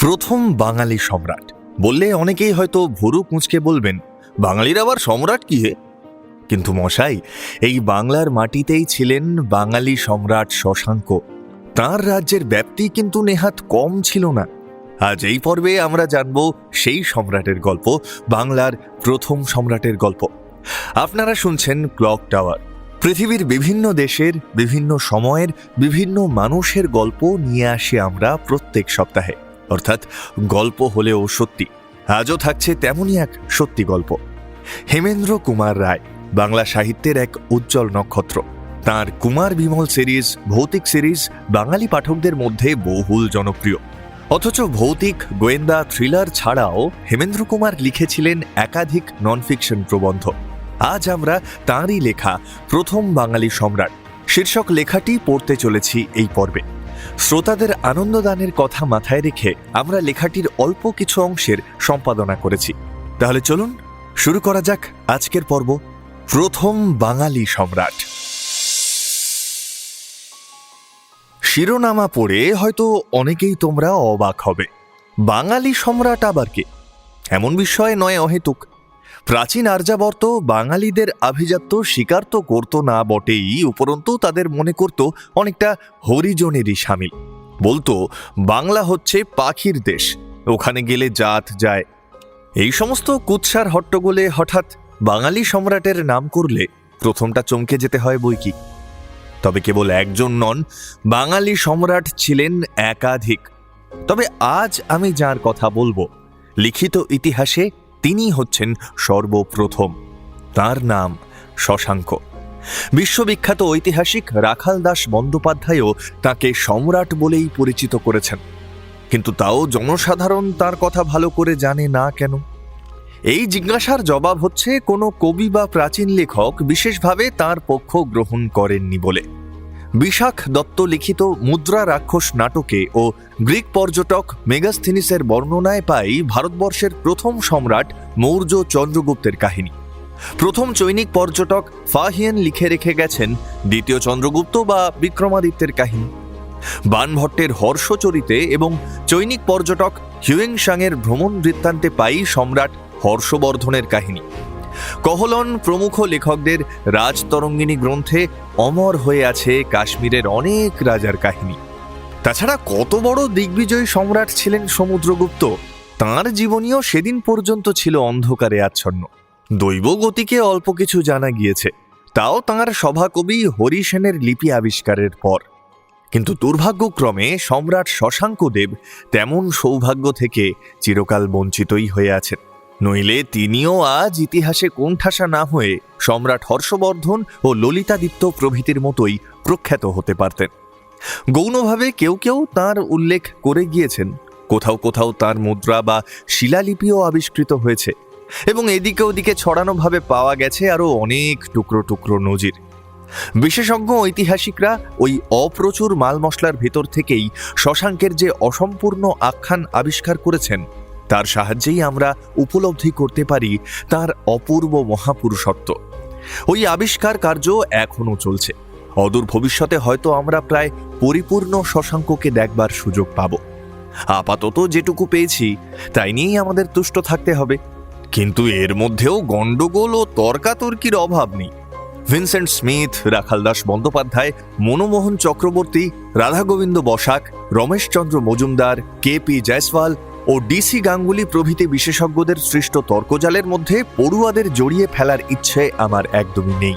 প্রথম বাঙালি সম্রাট। বললে অনেকেই হয়তো ভুরু কুঁচকে বলবেন, বাঙালির আবার সম্রাট কি হে? কিন্তু মশাই, এই বাংলার মাটিতেই ছিলেন বাঙালি সম্রাট শশাঙ্ক। তার রাজ্যের ব্যাপ্তি কিন্তু নেহাত কম ছিল না। আজ এই পর্বে আমরা জানব সেই সম্রাটের গল্প, বাংলার প্রথম সম্রাটের গল্প। আপনারা শুনছেন ক্লক টাওয়ার। পৃথিবীর বিভিন্ন দেশের, বিভিন্ন সময়ের, বিভিন্ন মানুষের গল্প নিয়ে আসি আমরা প্রত্যেক সপ্তাহে। অর্থাৎ গল্প হলেও সত্যি। আজও থাকছে তেমনই এক সত্যি গল্প। হেমেন্দ্র কুমার রায়, বাংলা সাহিত্যের এক উজ্জ্বল নক্ষত্র। তার কুমার বিমল সিরিজ, ভৌতিক সিরিজ বাঙালি পাঠকদের মধ্যে বহুল জনপ্রিয়। অথচ ভৌতিক, গোয়েন্দা, থ্রিলার ছাড়াও হেমেন্দ্র কুমার লিখেছিলেন একাধিক নন ফিকশন প্রবন্ধ। আজ আমরা তাঁরই লেখা প্রথম বাঙালি সম্রাট। শীর্ষক লেখাটি পড়তে চলেছি এই পর্বে। শ্রোতাদের আনন্দদানের কথা মাথায় রেখে আমরা লেখাটির অল্প কিছু অংশের সম্পাদনা করেছি। তাহলে চলুন, শুরু করা যাক আজকের পর্ব প্রথম বাঙালি সম্রাট। শিরোনামা পড়ে হয়তো অনেকেই তোমরা অবাক হবে। বাঙালি সম্রাট আবার কে? এমন বিষয় নয় অহেতুক। প্রাচীন আর্যাবর্ত বাঙালিদের আভিজাত্য স্বীকার তো করতো না বটেই, উপরন্তু তাদের মনে করত অনেকটা হরিজনেরই সামিল। বলতো, বাংলা হচ্ছে পাখির দেশ, ওখানে গেলে জাত যায়। এই সমস্ত কুৎসার হট্টগোলে হঠাৎ বাঙালি সম্রাটের নাম করলে প্রথমটা চমকে যেতে হয় বই কি। তবে কেবল একজন নন, বাঙালি সম্রাট ছিলেন একাধিক। তবে আজ আমি যার কথা বলব, লিখিত ইতিহাসে তিনি হচ্ছেন সর্বপ্রথম। তার নাম শশাঙ্ক। বিশ্ববিখ্যাত ঐতিহাসিক রাখাল দাস বন্দ্যোপাধ্যায়ও তাকে সম্রাট বলেই পরিচিত করেছেন। কিন্তু তাও জনসাধারণ তার কথা ভালো করে জানে না কেন? এই জিজ্ঞাসার জবাব হচ্ছে, কোনো কবি বা প্রাচীন লেখক বিশেষভাবে তার পক্ষ গ্রহণ করেননি বলে। বিশাখ দত্ত লিখিত মুদ্রা রাক্ষস নাটকে ও গ্রিক পর্যটক মেগাস্থিনিসের বর্ণনায় পাই ভারতবর্ষের প্রথম সম্রাট মৌর্য চন্দ্রগুপ্তের কাহিনী। প্রথম চৈনিক পর্যটক ফাহিয়েন লিখে রেখে গেছেন দ্বিতীয় চন্দ্রগুপ্ত বা বিক্রমাদিত্যের কাহিনী। বানভট্টের হর্ষচরিতে এবং চৈনিক পর্যটক হিউয়েংসাংয়ের ভ্রমণ বৃত্তান্তে পাই সম্রাট হর্ষবর্ধনের কাহিনী। কহলন প্রমুখ লেখকদের রাজতরঙ্গিনী গ্রন্থে অমর হয়ে আছে কাশ্মীরের অনেক রাজার কাহিনী। তাছাড়া কত বড় দিগ্বিজয়ী সম্রাট ছিলেন সমুদ্রগুপ্ত, তাঁর জীবনীও সেদিন পর্যন্ত ছিল অন্ধকারে আচ্ছন্ন। দৈব গতিকে অল্প কিছু জানা গিয়েছে, তাও তাঁর সভাকবি হরি সেনের লিপি আবিষ্কারের পর। কিন্তু দুর্ভাগ্যক্রমে সম্রাট শশাঙ্ক দেব তেমন সৌভাগ্য থেকে চিরকাল বঞ্চিতই হয়ে আছেন। নইলে তিনিও আজ ইতিহাসে কোণঠাসা না হয়ে সম্রাট হর্ষবর্ধন ও ললিতাদিত্য প্রভৃতির মতোই প্রখ্যাত হতে পারতেন। গৌণভাবে কেউ কেউ তার উল্লেখ করে গিয়েছেন। কোথাও কোথাও তার মুদ্রা বা শিলালিপিও আবিষ্কৃত হয়েছে এবং এদিকে ওদিকে ছড়ানোভাবে পাওয়া গেছে আরও অনেক টুকরো টুকরো নজির। বিশেষজ্ঞ ঐতিহাসিকরা ওই অপ্রচুর মাল মশলার ভেতর থেকেই শশাঙ্কের যে অসম্পূর্ণ আখ্যান আবিষ্কার করেছেন তার সাহায্যেই আমরা উপলব্ধি করতে পারি তার অপূর্ব মহাপুরুষত্ব। ওই আবিষ্কার কার্য এখনও চলছে। অদূর ভবিষ্যতে হয়তো আমরা প্রায় পরিপূর্ণ শশাঙ্ককে দেখবার সুযোগ পাব। আপাতত যেটুকু পেয়েছি, তাই নিয়েই আমাদের তুষ্ট থাকতে হবে। কিন্তু এর মধ্যেও গণ্ডগোল ও তর্কাতর্কির অভাব নেই। Vincent Smith Rakhaldas Bandyopadhyay, Manmohan Chakraborty, Radhagobinda Basak, Rameshchandra Majumdar, K P Jayaswal ও ডিসি গাঙ্গুলি প্রভৃতি বিশেষজ্ঞদের সৃষ্ট তর্কজালের মধ্যে পড়ুয়াদের জড়িয়ে ফেলার ইচ্ছে আমার একদমই নেই।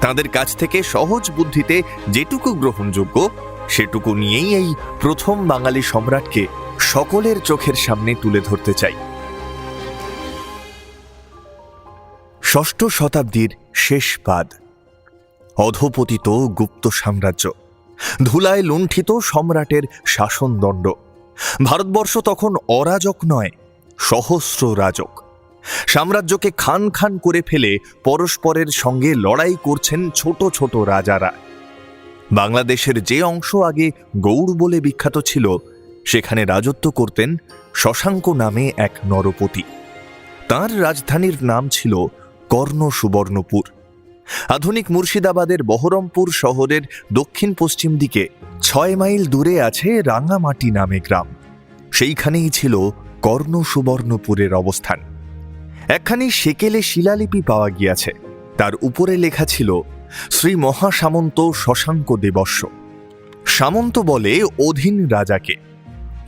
তাদের কাছ থেকে সহজ বুদ্ধিতে যেটুকু গ্রহণযোগ্য, সেটুকু নিয়েই এই প্রথম বাঙালি সম্রাটকে সকলের চোখের সামনে তুলে ধরতে চাই। ষষ্ঠ শতাব্দীর শেষ পাদ। অধপতিত গুপ্ত সাম্রাজ্য। ধুলায় লুণ্ঠিত সম্রাটের শাসনদণ্ড। ভারতবর্ষ তখন অরাজক নয়, সহস্র রাজক। সাম্রাজ্যকে খান খান করে ফেলে পরস্পরের সঙ্গে লড়াই করছেন ছোট ছোট রাজারা। বাংলাদেশের যে অংশ আগে গৌড় বলে বিখ্যাত ছিল, সেখানে রাজত্ব করতেন শশাঙ্ক নামে এক নরপতি। তার রাজধানীর নাম ছিল কর্ণ সুবর্ণপুর আধুনিক মুর্শিদাবাদের বহরমপুর শহরের দক্ষিণ পশ্চিম দিকে ছয় মাইল দূরে আছে রাঙামাটি নামে গ্রাম। সেইখানেই ছিল কর্ণ সুবর্ণপুরের অবস্থান। একখানি সেকেলে শিলালিপি পাওয়া গিয়াছে। তার উপরে লেখা ছিল, শ্রী মহাসামন্ত শশাঙ্ক দেবস্য সামন্ত বলে অধীন রাজাকে।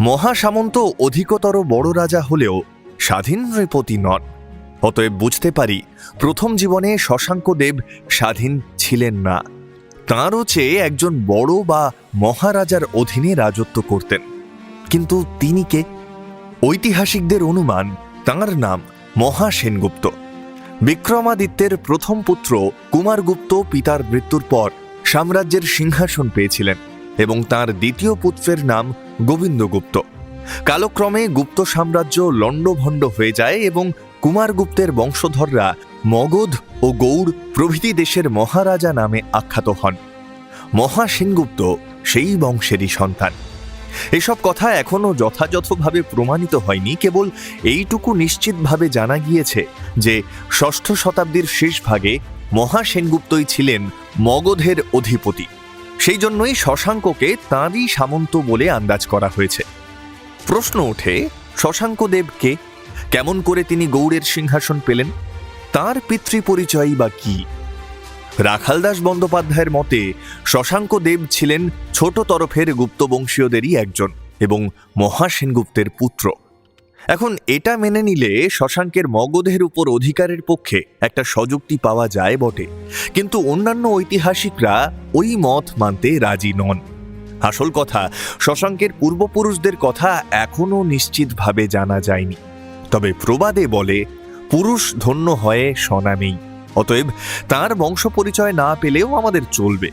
মহাসামন্ত অধিকতর বড় রাজা হলেও স্বাধীন নৃপতি নন। অতএব বুঝতে পারি, প্রথম জীবনে শশাঙ্ক দেব স্বাধীন ছিলেন না। তাঁরও চেয়ে একজন বড় বা মহারাজার অধীনে রাজত্ব করতেন। কিন্তু তিনি কে? ঐতিহাসিকদের অনুমান, তাঁর নাম মহা সেনগুপ্ত বিক্রমাদিত্যের প্রথম পুত্র কুমারগুপ্ত পিতার মৃত্যুর পর সাম্রাজ্যের সিংহাসন পেয়েছিলেন এবং তার দ্বিতীয় পুত্রের নাম গোবিন্দগুপ্ত। কালক্রমে গুপ্ত সাম্রাজ্য লণ্ডভণ্ড হয়ে যায় এবং কুমারগুপ্তের বংশধররা মগধ ও গৌড় প্রভৃতি দেশের মহারাজা নামে আখ্যাত হন। মহা সেনগুপ্ত সেই বংশেরই সন্তান। এসব কথা এখনও যথাযথভাবে প্রমাণিত হয়নি, কেবল এইটুকু নিশ্চিতভাবে জানা গিয়েছে যে ষষ্ঠ শতাব্দীর শেষ ভাগে মহা সেনগুপ্তই ছিলেন মগধের অধিপতি। সেই জন্যই শশাঙ্ককে তাঁরই সামন্ত বলে আন্দাজ করা হয়েছে। প্রশ্ন ওঠে শশাঙ্ক দেবকে কেমন করে তিনি গৌড়ের সিংহাসন পেলেন? তার পিতৃপরিচয়ই বা কি? রাখালদাস বন্দ্যোপাধ্যায়ের মতে, শশাঙ্ক দেব ছিলেন ছোট তরফের গুপ্তবংশীয়দেরই একজন এবং মহা সেনগুপ্তের পুত্র। এখন এটা মেনে নিলে শশাঙ্কের মগধের উপর অধিকারের পক্ষে একটা সযুক্তি পাওয়া যায় বটে। কিন্তু অন্যান্য ঐতিহাসিকরা ওই মত মানতে রাজি নন। আসল কথা, শশাঙ্কের পূর্বপুরুষদের কথা এখনও নিশ্চিতভাবে জানা যায়নি। তবে প্রবাদে বলে, পুরুষ ধন্য হয়ে সনা নেই, অতএব তার বংশ পরিচয় না পেলেও আমাদের চলবে।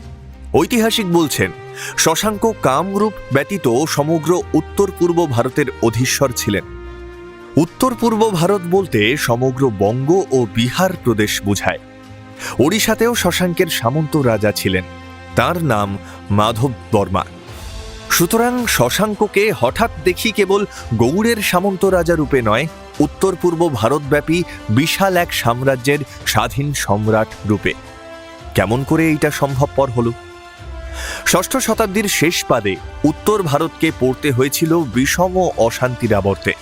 ঐতিহাসিক বলছেন, শশাঙ্ক কামরূপ ব্যতীত সমগ্র উত্তর পূর্ব ভারতের অধীশ্বর ছিলেন। উত্তর পূর্ব ভারত বলতে সমগ্র বঙ্গ ও বিহার প্রদেশ বোঝায়। ওড়িশাতেও শশাঙ্কের সামন্ত রাজা ছিলেন, তার নাম মাধব বর্মা। সুতরাং শশাঙ্ককে হঠাৎ দেখি কেবল গৌড়ের সামন্ত রাজা রূপে নয় উত্তর পূর্ব ভারতব্যাপী বিশাল এক সাম্রাজ্যের স্বাধীন সম্রাট রূপে। কেমন করে এইটা সম্ভবপর হলো? ষষ্ঠ শতাব্দীর শেষ পাদে উত্তর ভারতকে পড়তে হয়েছিল বিষম অশান্তির আবর্তে।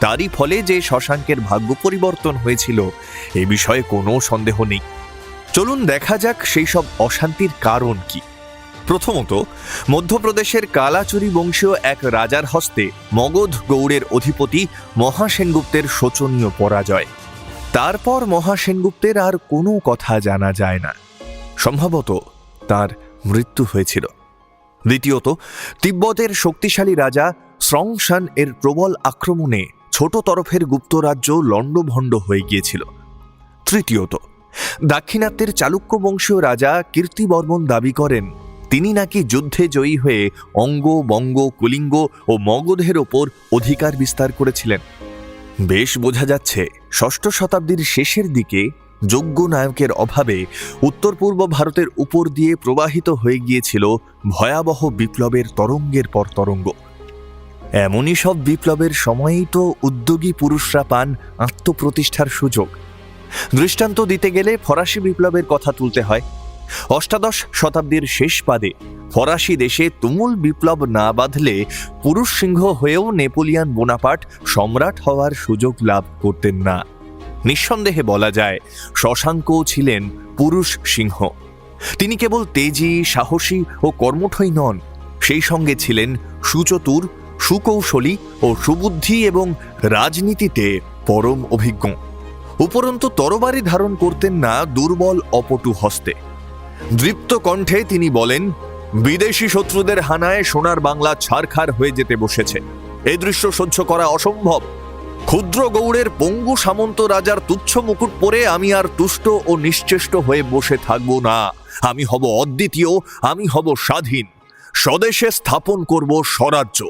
তারই ফলে যে শশাঙ্কের ভাগ্য পরিবর্তন হয়েছিল, এ বিষয়ে কোনো সন্দেহ নেই। চলুন দেখা যাক সেই সব অশান্তির কারণ কি। প্রথমত, মধ্যপ্রদেশের কালাচুরি বংশীয় এক রাজার হস্তে মগধ গৌড়ের অধিপতি মহাসেনগুপ্তের শোচনীয় পরাজয়। তারপর মহাসেনগুপ্তের আর কোনো কথা জানা যায় না। সম্ভবত তার মৃত্যু হয়েছিল। দ্বিতীয়ত, তিব্বতের শক্তিশালী রাজা স্রংশান এর প্রবল আক্রমণে ছোট তরফের গুপ্তরাজ্য লণ্ডভণ্ড হয়ে গিয়েছিল। তৃতীয়ত, দাক্ষিণাত্যের চালুক্য বংশীয় রাজা কীর্তিবর্মন দাবি করেন তিনি নাকি যুদ্ধে জয়ী হয়ে অঙ্গ, বঙ্গ, কলিঙ্গ ও মগধের ওপর অধিকার বিস্তার করেছিলেন। বেশ বোঝা যাচ্ছে, ষষ্ঠ শতাব্দীর শেষের দিকে যোগ্য নায়কের অভাবে উত্তর পূর্ব ভারতের উপর দিয়ে প্রবাহিত হয়ে গিয়েছিল ভয়াবহ বিপ্লবের তরঙ্গের পর তরঙ্গ। এমনই সব বিপ্লবের সময়েই তো উদ্যোগী পুরুষরা পান আত্মপ্রতিষ্ঠার সুযোগ। দৃষ্টান্ত দিতে গেলে ফরাসি বিপ্লবের কথা তুলতে হয়। অষ্টাদশ শতাব্দীর শেষ পাদে ফরাসি দেশে তুমুল বিপ্লব না বাঁধলে পুরুষ সিংহ হয়েও নেপোলিয়ান বোনাপাট সম্রাট হওয়ার সুযোগ লাভ করতেন না। নিঃসন্দেহে বলা যায়, শশাঙ্কও ছিলেন পুরুষ সিংহ। তিনি কেবল তেজি, সাহসী ও কর্মঠই নন, সেই সঙ্গে ছিলেন সুচতুর, সুকৌশলী ও সুবুদ্ধি এবং রাজনীতিতে পরম অভিজ্ঞ। উপরন্তু তরবারি ধারণ করতেন না দুর্বল অপটু হস্তে। দৃপ্ত কণ্ঠে তিনি বলেন, বিদেশি শত্রুদের হানায় সোনার বাংলা ছারখার হয়ে যেতে বসেছে। এই দৃশ্য সহ্য করা অসম্ভব। ক্ষুদ্র গৌড়ের পঙ্গু সামন্ত রাজার তুচ্ছ মুকুট পরে আমি আর তুষ্ট ও নিশ্চেষ্ট হয়ে বসে থাকব না। আমি হব অদ্বিতীয়, আমি হব স্বাধীন। স্বদেশে স্থাপন করব স্বরাজ্য।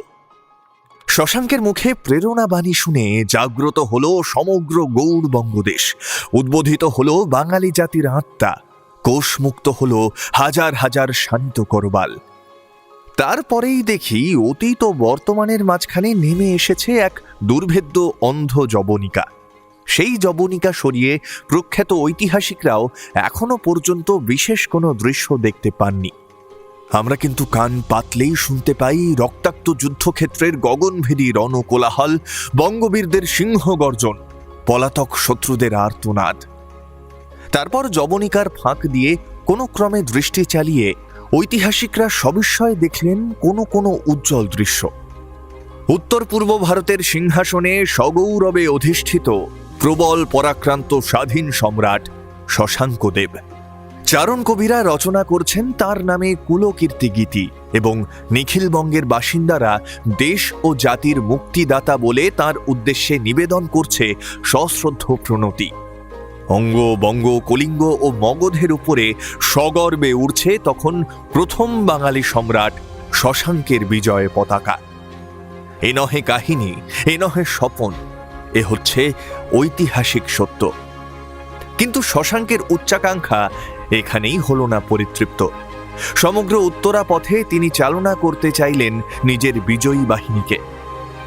শশাঙ্কের মুখে প্রেরণা বাণী শুনে জাগ্রত হল সমগ্র গৌড় বঙ্গদেশ উদ্বোধিত হল বাঙালি জাতির আত্মা। কোষমুক্ত হল হাজার হাজার শান্ত করবাল। তারপরেই দেখি অতীত ও বর্তমানের মাঝখানে নেমে এসেছে এক দুর্ভেদ্য অন্ধ জবনিকা। সেই জবনিকা সরিয়ে প্রখ্যাত ঐতিহাসিকরাও এখনও পর্যন্ত বিশেষ কোনো দৃশ্য দেখতে পাননি। আমরা কিন্তু কান পাতলেই শুনতে পাই রক্তাক্ত যুদ্ধক্ষেত্রের গগনভেদী রণকোলাহল, বঙ্গবীরদের সিংহ গর্জন পলাতক শত্রুদের আর্তনাদ। তারপর জবনিকার ফাঁক দিয়ে কোনো ক্রমে দৃষ্টি চালিয়ে ঐতিহাসিকরা সবিস্ময়ে দেখলেন কোনো কোনো উজ্জ্বল দৃশ্য। উত্তর পূর্ব ভারতের সিংহাসনে সগৌরবে অধিষ্ঠিত প্রবল পরাক্রান্ত স্বাধীন সম্রাট শশাঙ্ক দেব চারণ কবিরা রচনা করছেন তার নামে কুলকীর্তি গীতি এবং নিখিলবঙ্গের বাসিন্দারা দেশ ও জাতির মুক্তিদাতা বলে তার উদ্দেশ্যে নিবেদন করছে সশ্রদ্ধ প্রণতি। অঙ্গ, বঙ্গ, কলিঙ্গ ও মগধের উপরে সগর্বে উড়ছে তখন প্রথম বাঙালি সম্রাট শশাঙ্কের বিজয় পতাকা। এ নহে কাহিনী, এ নহে স্বপন, এ হচ্ছে ঐতিহাসিক সত্য। কিন্তু শশাঙ্কের উচ্চাকাঙ্ক্ষা এখানেই হল না পরিতৃপ্ত। সমগ্র উত্তরা পথে তিনি চালনা করতে চাইলেন নিজের বিজয়ী বাহিনীকে।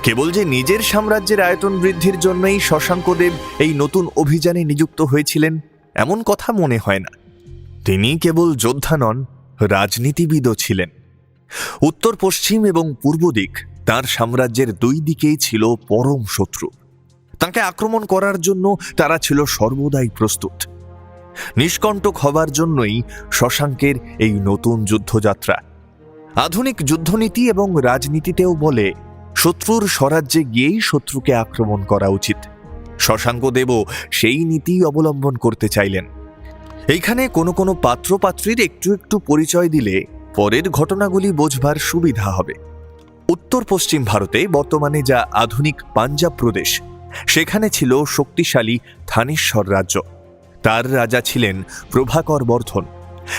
কেবল যে নিজের সাম্রাজ্যের আয়তন বৃদ্ধির জন্যই শশাঙ্কদেব এই নতুন অভিযানে নিযুক্ত হয়েছিলেন, এমন কথা মনে হয় না। তিনি কেবল যোদ্ধা নন, রাজনীতিবিদও ছিলেন। উত্তর পশ্চিম এবং পূর্ব দিক তার সাম্রাজ্যের দুই দিকেই ছিল পরম শত্রু। তাকে আক্রমণ করার জন্য তারা ছিল সর্বদাই প্রস্তুত। নিষ্কণ্টক হবার জন্যই শশাঙ্কের এই নতুন যুদ্ধযাত্রা। আধুনিক যুদ্ধনীতি এবং রাজনীতিতেও বলে শত্রুর স্বরাজ্যে গিয়েই শত্রুকে আক্রমণ করা উচিত। শশাঙ্কদেবও সেই নীতি অবলম্বন করতে চাইলেন। এইখানে কোনো কোনো পাত্রপাত্রীর একটু একটু পরিচয় দিলে পরের ঘটনাগুলি বোঝবার সুবিধা হবে। উত্তর পশ্চিম ভারতে বর্তমানে যা আধুনিক পাঞ্জাব প্রদেশ, সেখানে ছিল শক্তিশালী থানেশ্বর রাজ্য। তার রাজা ছিলেন প্রভাকর বর্ধন।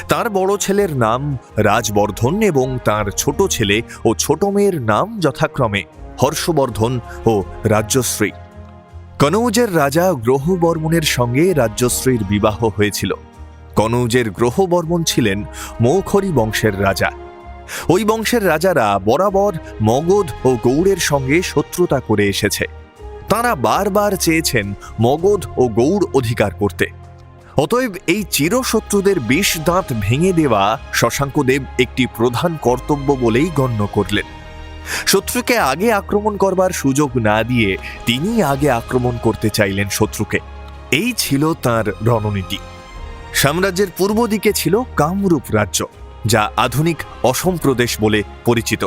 তার বড় ছেলের নাম রাজবর্ধন এবং তার ছোট ছেলে ও ছোট মেয়ের নাম যথাক্রমে হর্ষবর্ধন ও রাজ্যশ্রী। কনৌজের রাজা গ্রহবর্মনের সঙ্গে রাজ্যশ্রীর বিবাহ হয়েছিল। কনৌজের গ্রহবর্মন ছিলেন মৌখরি বংশের রাজা। ওই বংশের রাজারা বরাবর মগধ ও গৌড়ের সঙ্গে শত্রুতা করে এসেছে। তারা বারবার চেয়েছেন মগধ ও গৌড় অধিকার করতে। অতএব এই চিরশত্রুদের বিষ দাঁত ভেঙে দেওয়া শশাঙ্কদেব একটি প্রধান কর্তব্য বলেই গণ্য করলেন। শত্রুকে আগে আক্রমণ করবার সুযোগ না দিয়ে তিনি আগে আক্রমণ করতে চাইলেন শত্রুকে। এই ছিল তার রণনীতি। সাম্রাজ্যের পূর্ব দিকে ছিল কামরূপ রাজ্য, যা আধুনিক অসম প্রদেশ বলে পরিচিত।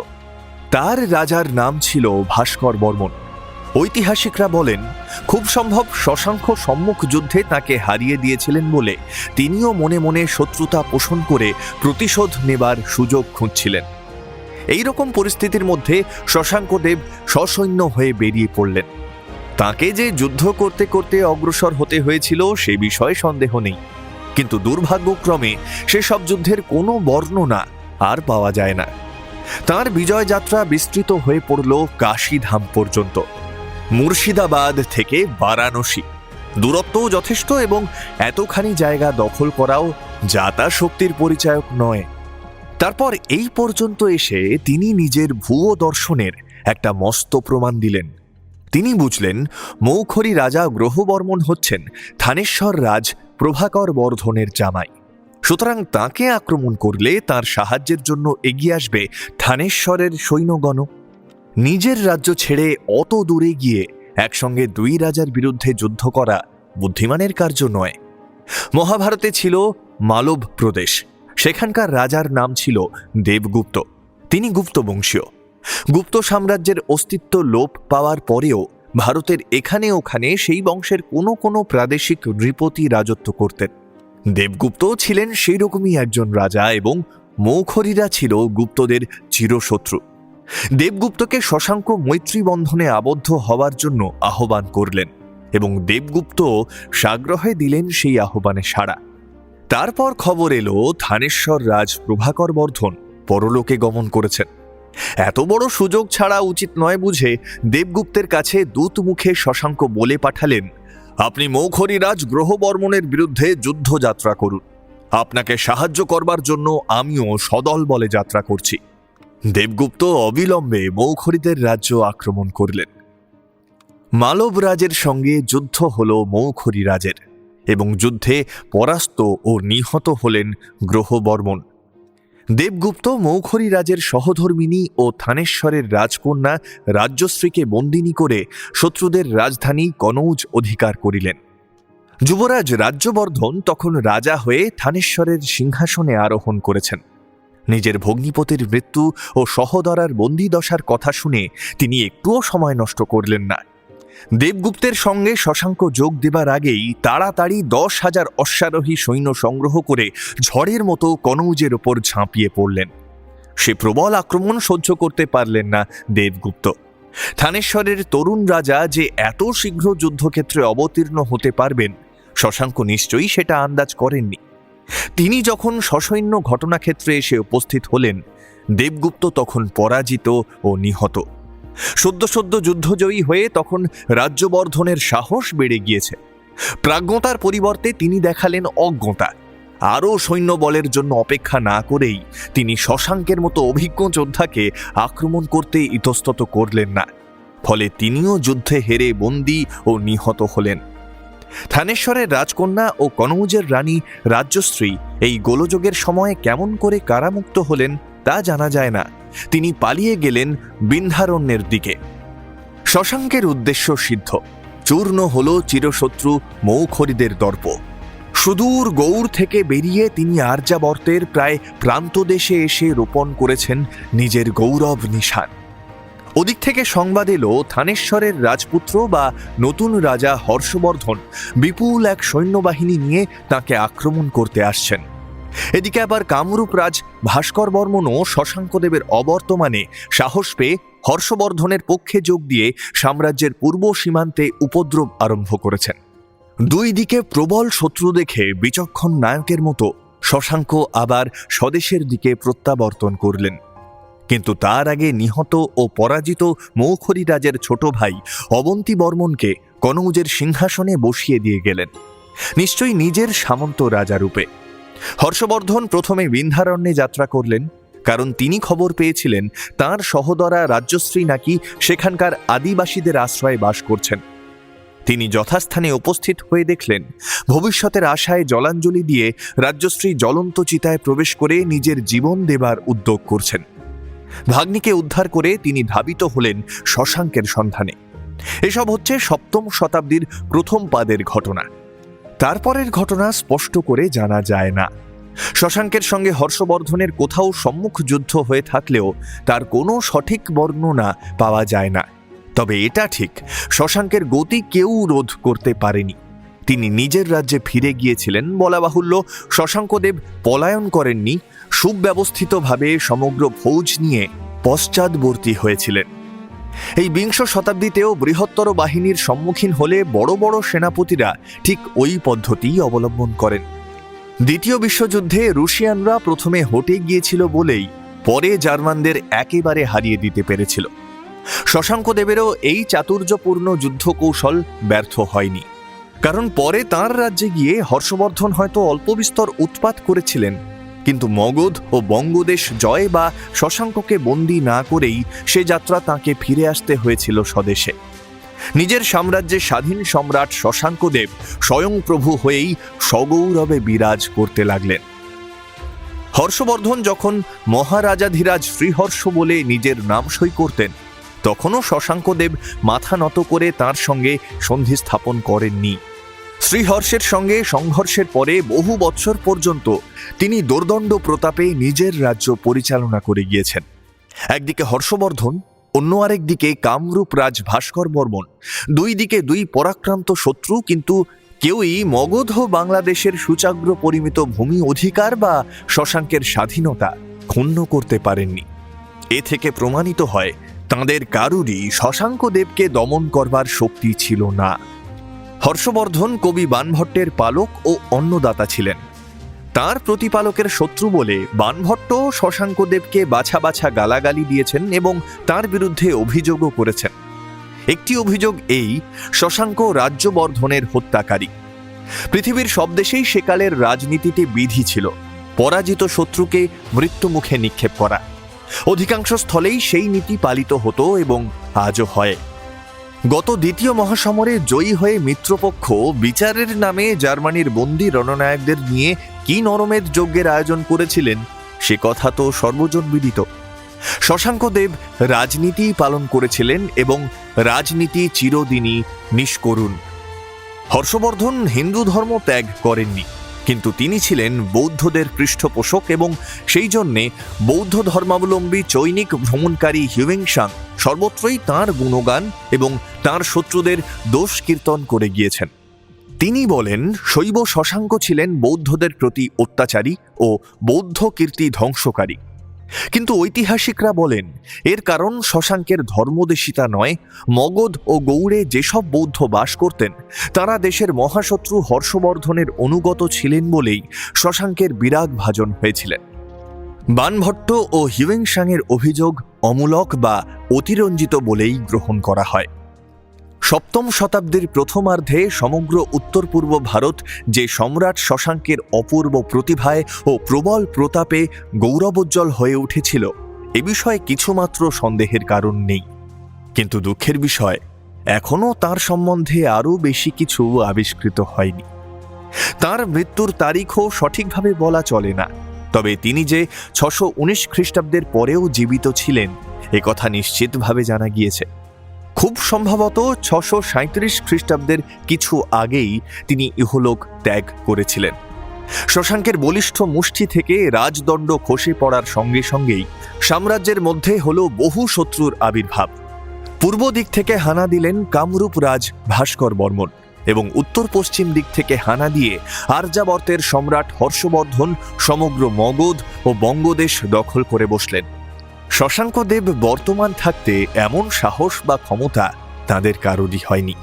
তার রাজার নাম ছিল ভাস্কর বর্মন। ঐতিহাসিকরা বলেন, খুব সম্ভব শশাঙ্ক সম্মুখ যুদ্ধে তাকে হারিয়ে দিয়েছিলেন বলে তিনিও মনে মনে শত্রুতা পোষণ করে প্রতিশোধ নেবার সুযোগ খুঁজছিলেন। এই রকম পরিস্থিতির মধ্যে শশাঙ্কদেব সসৈন্য হয়ে বেরিয়ে পড়লেন। তাকে যে যুদ্ধ করতে করতে অগ্রসর হতে হয়েছিল সে বিষয়ে সন্দেহ নেই। কিন্তু দুর্ভাগ্যক্রমে সেসব যুদ্ধের কোনো বর্ণনা আর পাওয়া যায় না। তার বিজয় যাত্রা বিস্তৃত হয়ে পড়ল কাশীধাম পর্যন্ত। মুর্শিদাবাদ থেকে বারাণসী। দূরত্বও যথেষ্ট এবং এতখানি জায়গা দখল করাও যাতা শক্তির পরিচায়ক নয়। তারপর এই পর্যন্ত এসে তিনি নিজের ভুয়ো দর্শনের একটা মস্ত প্রমাণ দিলেন। তিনি বুঝলেন, মৌখরি রাজা গ্রহবর্মন হচ্ছেন থানেশ্বর রাজ প্রভাকর বর্ধনের জামাই। সুতরাং তাকে আক্রমণ করলে তার সাহায্যের জন্য এগিয়ে আসবে থানেশ্বরের সৈন্যগণ নিজের রাজ্য ছেড়ে অত দূরে গিয়ে একসঙ্গে দুই রাজার বিরুদ্ধে যুদ্ধ করা বুদ্ধিমানের কার্য নয়। মহাভারতে ছিল মালব প্রদেশ। সেখানকার রাজার নাম ছিল দেবগুপ্ত। তিনি গুপ্ত বংশীয় গুপ্ত সাম্রাজ্যের অস্তিত্ব লোপ পাওয়ার পরেও ভারতের এখানে ওখানে সেই বংশের কোনো কোনো প্রাদেশিক নৃপতি রাজত্ব করতেন। দেবগুপ্ত ছিলেন সেই রকমই একজন রাজা এবং মৌখরীরা ছিল গুপ্তদের চিরশত্রু। দেবগুপ্তকে শশাঙ্ক মৈত্রী বন্ধনে আবদ্ধ হওয়ার জন্য আহ্বান করলেন এবং দেবগুপ্ত সাগ্রহে দিলেন সেই আহ্বানে সাড়া। তারপর খবর এলো থানেশ্বর রাজ প্রভাকর বর্ধন পরলোকে গমন করেছেন। এত বড় সুযোগ ছাড়া উচিত নয় বুঝে দেবগুপ্তের কাছে দূত মুখে শশাঙ্ক বলে পাঠালেন, আপনি মৌখরী রাজ গ্রহবর্মনের বিরুদ্ধে যুদ্ধযাত্রা করুন। আপনাকে সাহায্য করবার জন্য আমিও সদল বলে যাত্রা করছি। দেবগুপ্ত অবিলম্বে মৌখরীদের রাজ্য আক্রমণ করলেন। মালব রাজের সঙ্গে যুদ্ধ হল মৌখরী রাজের এবং যুদ্ধে পরাস্ত ও নিহত হলেন গ্রহবর্মন। দেবগুপ্ত মৌখরী রাজের সহধর্মিনী ও থানেশ্বরের রাজকন্যা রাজ্যশ্রীকে বন্দিনী করে শত্রুদের রাজধানী কনৌজ অধিকার করিলেন। যুবরাজ রাজ্যবর্ধন তখন রাজা হয়ে থানেশ্বরের সিংহাসনে আরোহণ করেছেন। নিজের ভগ্নিপতির মৃত্যু ও সহদরার বন্দিদশার কথা শুনে তিনি একটুও সময় নষ্ট করলেন না। দেবগুপ্তের সঙ্গে শশাঙ্ক যোগ দেবার আগেই তাড়াতাড়ি দশ হাজার অশ্বারোহী সৈন্য সংগ্রহ করে ঝড়ের মতো কনৌজের ওপর ঝাঁপিয়ে পড়লেন। সে প্রবল আক্রমণ সহ্য করতে পারলেন না দেবগুপ্ত। থানেশ্বরের তরুণ রাজা যে এত শীঘ্র যুদ্ধক্ষেত্রে অবতীর্ণ হতে পারবেন, শশাঙ্ক নিশ্চয়ই সেটা আন্দাজ করেননি। তিনি যখন সসৈন্য ঘটনাক্ষেত্রে এসে উপস্থিত হলেন, দেবগুপ্ত তখন পরাজিত ও নিহত। সদ্য সদ্য যুদ্ধজয়ী হয়ে তখন রাজ্যবর্ধনের সাহস বেড়ে গিয়েছে। প্রাজ্ঞতার পরিবর্তে তিনি দেখালেন অজ্ঞতা। আরও সৈন্যবলের জন্য অপেক্ষা না করেই তিনি শশাঙ্কের মতো অভিজ্ঞ যোদ্ধাকে আক্রমণ করতে ইতস্তত করলেন না। ফলে তিনিও যুদ্ধে হেরে বন্দী ও নিহত হলেন। থানেশ্বরের রাজকন্যা ও কনৌজের রানী রাজ্যশ্রী এই গোলযোগের সময়ে কেমন করে কারামুক্ত হলেন তা জানা যায় না। তিনি পালিয়ে গেলেন বিন্ধারণ্যের দিকে। শশাঙ্কের উদ্দেশ্য সিদ্ধ। চূর্ণ হল চিরশত্রু মৌখরিদের দর্প। সুদূর গৌর থেকে বেরিয়ে তিনি আর্যাবর্তের প্রায় প্রান্তদেশে এসে রোপণ করেছেন নিজের গৌরব নিশান। ওদিক থেকে সংবাদ এলো, থানেশ্বরের রাজপুত্র বা নতুন রাজা হর্ষবর্ধন বিপুল এক সৈন্যবাহিনী নিয়ে তাকে আক্রমণ করতে আসছেন। এদিকে আবার কামরূপ রাজ ভাস্কর বর্মনও শশাঙ্কদেবের অবর্তমানে সাহস পেয়ে হর্ষবর্ধনের পক্ষে যোগ দিয়ে সাম্রাজ্যের পূর্ব সীমান্তে উপদ্রব আরম্ভ করেছেন। দুই দিকে প্রবল শত্রু দেখে বিচক্ষণ নায়কের মতো শশাঙ্ক আবার স্বদেশের দিকে প্রত্যাবর্তন করলেন। কিন্তু তার আগে নিহত ও পরাজিত মৌখরি রাজের ছোট ভাই অবন্তী বর্মনকে কনৌজের সিংহাসনে বসিয়ে দিয়ে গেলেন। নিশ্চয়ই নিজের সামন্ত রাজারূপে হর্ষবর্ধন প্রথমে বিন্ধারণ্যে যাত্রা করলেন, কারণ তিনি খবর পেয়েছিলেন তার সহদরা রাজ্যশ্রী নাকি সেখানকার আদিবাসীদের আশ্রয়ে বাস করছেন। তিনি যথাস্থানে উপস্থিত হয়ে দেখলেন, ভবিষ্যতের আশায় জলাঞ্জলি দিয়ে রাজ্যশ্রী জ্বলন্ত চিতায় প্রবেশ করে নিজের জীবন দেবার উদ্যোগ করছেন। ভাগ্নিকে উদ্ধার করে তিনি ধাবিত হলেন শশাঙ্কের সন্ধানে। এসব হচ্ছে সপ্তম শতাব্দীর প্রথম পাদের ঘটনা। তারপরের ঘটনা স্পষ্ট করে জানা যায় না। শশাঙ্কের সঙ্গে হর্ষবর্ধনের কোথাও সম্মুখ যুদ্ধ হয়ে থাকলেও তার কোনো সঠিক বর্ণনা পাওয়া যায় না। তবে এটা ঠিক, শশাঙ্কের গতি কেউ রোধ করতে পারেনি। তিনি নিজের রাজ্যে ফিরে গিয়েছিলেন বলা বাহুল্য, শশাঙ্কদেব পলায়ন করেননি সুব্যবস্থিতভাবে সমগ্র ফৌজ নিয়ে পশ্চাদবর্তী হয়েছিলেন। এই বিংশ শতাব্দীতেও বৃহত্তর বাহিনীর সম্মুখীন হলে বড় বড় সেনাপতিরা ঠিক ওই পদ্ধতিই অবলম্বন করেন। দ্বিতীয় বিশ্বযুদ্ধে রুশিয়ানরা প্রথমে হটে গিয়েছিল বলেই পরে জার্মানদের একেবারে হারিয়ে দিতে পেরেছিল। শশাঙ্কদেবেরও এই চাতুর্যপূর্ণ যুদ্ধকৌশল ব্যর্থ হয়নি। কারণ পরে তার রাজ্যে গিয়ে হর্ষবর্ধন হয়তো অল্প বিস্তর উৎপাত করেছিলেন কিন্তু মগধ ও বঙ্গদেশ জয় বা শশাঙ্ককে বন্দি না করেই সে যাত্রা তাকে ফিরে আসতে হয়েছিল স্বদেশে। নিজের সাম্রাজ্যে স্বাধীন সম্রাট শশাঙ্কদেব স্বয়ং প্রভু হয়েই সগৌরবে বিরাজ করতে লাগলেন। হর্ষবর্ধন যখন মহারাজাধিরাজ শ্রীহর্ষ বলে নিজের নাম সই করতেন, তখনও শশাঙ্কদেব মাথা নত করে তার সঙ্গে সন্ধি স্থাপন করেননি। শ্রীহর্ষের সঙ্গে সংঘর্ষের পরে বহু বৎসর পর্যন্ত তিনি দোর্দণ্ড প্রতাপে নিজের রাজ্য পরিচালনা করে গিয়েছেন। একদিকে হর্ষবর্ধন, অন্য আরেক দিকে কামরূপ রাজ ভাস্কর বর্মন। দুই দিকে দুই পরাক্রান্ত শত্রু, কিন্তু কেউই মগধ বাংলাদেশের সুচাগ্র পরিমিত ভূমি অধিকার বা শশাঙ্কের স্বাধীনতা ক্ষুণ্ণ করতে পারেননি। এ থেকে প্রমাণিত হয়, তাঁদের কারুরই শশাঙ্ক দেবকে দমন করবার শক্তি ছিল না। হর্ষবর্ধন কবি বানভট্টের পালক ও অন্নদাতা ছিলেন। তার প্রতিপালকের শত্রু বলে বানভট্ট শশাঙ্কদেবকে বাছা বাছা গালাগালি দিয়েছেন এবং তার বিরুদ্ধে অভিযোগও করেছেন। একটি অভিযোগ এই, শশাঙ্ক রাজ্যবর্ধনের হত্যাকারী। পৃথিবীর সব দেশেই সেকালের রাজনীতিতে বিধি ছিল। পরাজিত শত্রুকে মৃত্যুমুখে নিক্ষেপ করা। অধিকাংশ স্থলেই সেই নীতি পালিত হতো এবং আজও হয়। গত দ্বিতীয় মহাসমরে জয়ী হয়ে মিত্রপক্ষ বিচারের নামে জার্মানির বন্দী রণনায়কদের নিয়ে কি নরমেদ যজ্ঞের আয়োজন করেছিলেন, সে কথা তো সর্বজন বিদিত। শশাঙ্কদেব রাজনীতি পালন করেছিলেন এবং রাজনীতি চিরদিনই নিষ্করুণ। হর্ষবর্ধন হিন্দু ধর্ম ত্যাগ করেননি। কিন্তু তিনি ছিলেন বৌদ্ধদের পৃষ্ঠপোষক এবং সেই জন্যে বৌদ্ধ ধর্মাবলম্বী চৈনিক ভ্রমণকারী হিউংসাং সর্বত্রই তার গুণগান এবং তার শত্রুদের দোষ কীর্তন করে গিয়েছেন। তিনি বলেন, শৈব শশাঙ্ক ছিলেন বৌদ্ধদের প্রতি অত্যাচারী ও বৌদ্ধ কীর্তি ধ্বংসকারী। কিন্তু ঐতিহাসিকরা বলেন, এর কারণ শশাঙ্কের ধর্মদেশিতা নয়, মগধ ও গৌড়ে যেসব বৌদ্ধ বাস করতেন, তারা দেশের মহাশত্রু হর্ষবর্ধনের অনুগত ছিলেন বলেই শশাঙ্কের বিরাগ ভাজন হয়েছিলেন। বানভট্ট ও হিউয়েংসাংয়ের অভিযোগ অমূলক বা অতিরঞ্জিত বলেই গ্রহণ করা হয়। সপ্তম শতাব্দীর প্রথমার্ধে সমগ্র উত্তর পূর্ব ভারত যে সম্রাট শশাঙ্কের অপূর্ব প্রতিভায় ও প্রবল প্রতাপে গৌরবোজ্জ্বল হয়ে উঠেছিল, এ বিষয়ে কিছুমাত্র সন্দেহের কারণ নেই। কিন্তু দুঃখের বিষয়, এখনও তার সম্বন্ধে আরও বেশি কিছু আবিষ্কৃত হয়নি। তার মৃত্যুর তারিখও সঠিকভাবে বলা চলে না, তবে তিনি যে ছশো উনিশ খ্রিস্টাব্দের পরেও জীবিত ছিলেন কথা নিশ্চিতভাবে জানা গিয়েছে। খুব সম্ভবত ছশো সাঁত্রিশ খ্রিস্টাব্দের কিছু আগেই তিনি ইহলোক ত্যাগ করেছিলেন। শশাঙ্কের বলিষ্ঠ মুষ্টি থেকে রাজদণ্ড খসে পড়ার সঙ্গে সঙ্গেই সাম্রাজ্যের মধ্যে হল বহু শত্রুর আবির্ভাব। পূর্ব দিক থেকে হানা দিলেন কামরূপ রাজ ভাস্কর বর্মন এবং উত্তর পশ্চিম দিক থেকে হানা দিয়ে আর্যাবর্তের সম্রাট হর্ষবর্ধন সমগ্র মগধ ও বঙ্গদেশ দখল করে বসলেন। শশাঙ্কদেব বর্তমান থাকতে এমন সাহস বা ক্ষমতা তাদের কারোরই হয়নি।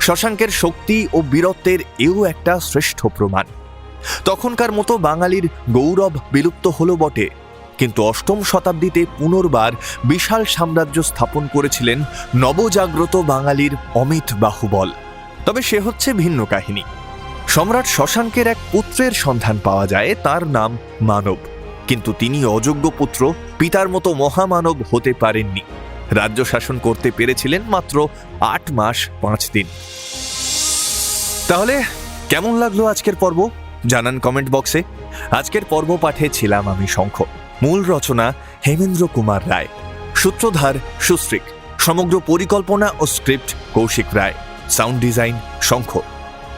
শশাঙ্কের শক্তি ও বীরত্বের এও একটা শ্রেষ্ঠ প্রমাণ। তখনকার মতো বাঙালির গৌরব বিলুপ্ত হলো বটে, কিন্তু অষ্টম শতাব্দীতে পুনর্বার বিশাল সাম্রাজ্য স্থাপন করেছিলেন নবজাগ্রত বাঙালির অমিত বাহুবল। তবে সে হচ্ছে ভিন্ন কাহিনী। সম্রাট শশাঙ্কের এক পুত্রের সন্ধান পাওয়া যায়, তার নাম মানব। কিন্তু তিনি অযোগ্য পুত্র পিতার মতো মহামানব হতে পারেননি। রাজ্য শাসন করতে পেরেছিলেন মাত্র আট মাস পাঁচ দিন। তাহলে কেমন লাগল আজকের পর্ব? জানান কমেন্ট বক্সে। আজকের পর্ব পাঠে ছিলাম আমি শঙ্খ। মূল রচনা হেমেন্দ্র কুমার রায়। সূত্রধার সুশ্রিক। সমগ্র পরিকল্পনা ও script Kaushik Roy. Sound design Shankha.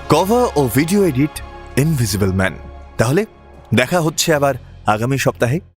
Cover ও ভিডিও এডিট ইনভিজিবল ম্যান। তাহলে দেখা হচ্ছে আবার আগামী সপ্তাহে।